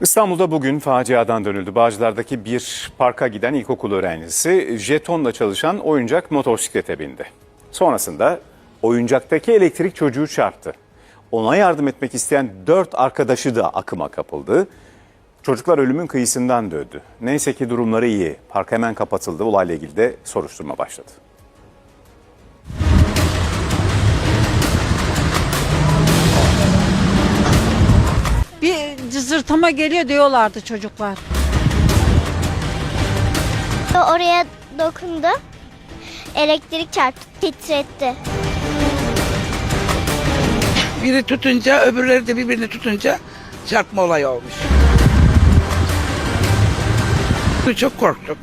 İstanbul'da bugün faciadan dönüldü. Bağcılar'daki bir parka giden ilkokul öğrencisi jetonla çalışan oyuncak motosiklete bindi. Sonrasında oyuncaktaki elektrik çocuğu çarptı. Ona yardım etmek isteyen dört arkadaşı da akıma kapıldı. Çocuklar ölümün kıyısından döndü. Neyse ki durumları iyi. Park hemen kapatıldı. Olayla ilgili de soruşturma başladı. Cızırtama geliyor diyorlardı çocuklar. Oraya dokundu. Elektrik çarptı, titretti. Biri tutunca öbürleri de birbirini tutunca çarpma olayı olmuş. Çok korktuk.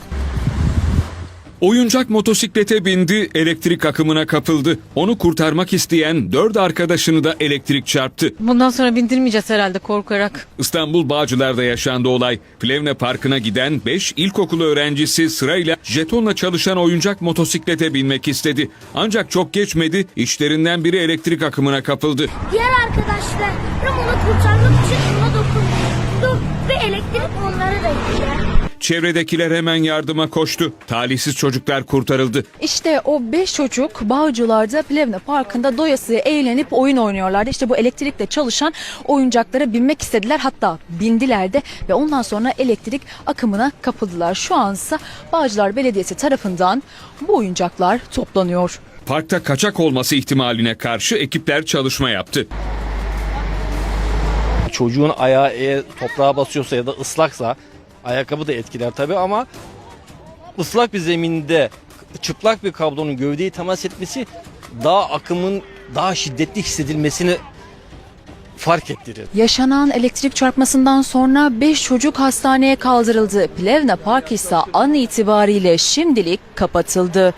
Oyuncak motosiklete bindi, elektrik akımına kapıldı. Onu kurtarmak isteyen dört arkadaşını da elektrik çarptı. Bundan sonra bindirmeyeceğiz herhalde korkarak. İstanbul Bağcılar'da yaşandı olay. Plevne Parkı'na giden 5 ilkokul öğrencisi sırayla jetonla çalışan oyuncak motosiklete binmek istedi. Ancak çok geçmedi, işlerinden biri elektrik akımına kapıldı. Diğer arkadaşlar onu kurtarmak için ona dokundu ve elektrik onları da gitti. Çevredekiler hemen yardıma koştu. Talihsiz çocuklar kurtarıldı. İşte o beş çocuk Bağcılar'da Plevne Parkı'nda doyasıya eğlenip oyun oynuyorlardı. İşte bu elektrikle çalışan oyuncaklara binmek istediler. Hatta bindiler de ve ondan sonra elektrik akımına kapıldılar. Şu ansa Bağcılar Belediyesi tarafından bu oyuncaklar toplanıyor. Parkta kaçak olması ihtimaline karşı ekipler çalışma yaptı. çocuğun ayağı eğer toprağa basıyorsa ya da ıslaksa ayakkabı da etkiler tabii ama ıslak bir zeminde çıplak bir kablonun gövdeyi temas etmesi daha akımın daha şiddetli hissedilmesini fark ettirir. Yaşanan elektrik çarpmasından sonra 5 çocuk hastaneye kaldırıldı. Plevne Park ise an itibariyle şimdilik kapatıldı.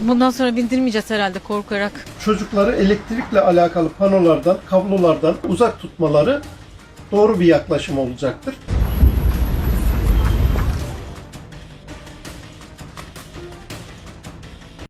Bundan sonra bindirmeyeceğiz herhalde korkarak. çocukları elektrikle alakalı panolardan, kablolardan uzak tutmaları doğru bir yaklaşım olacaktır.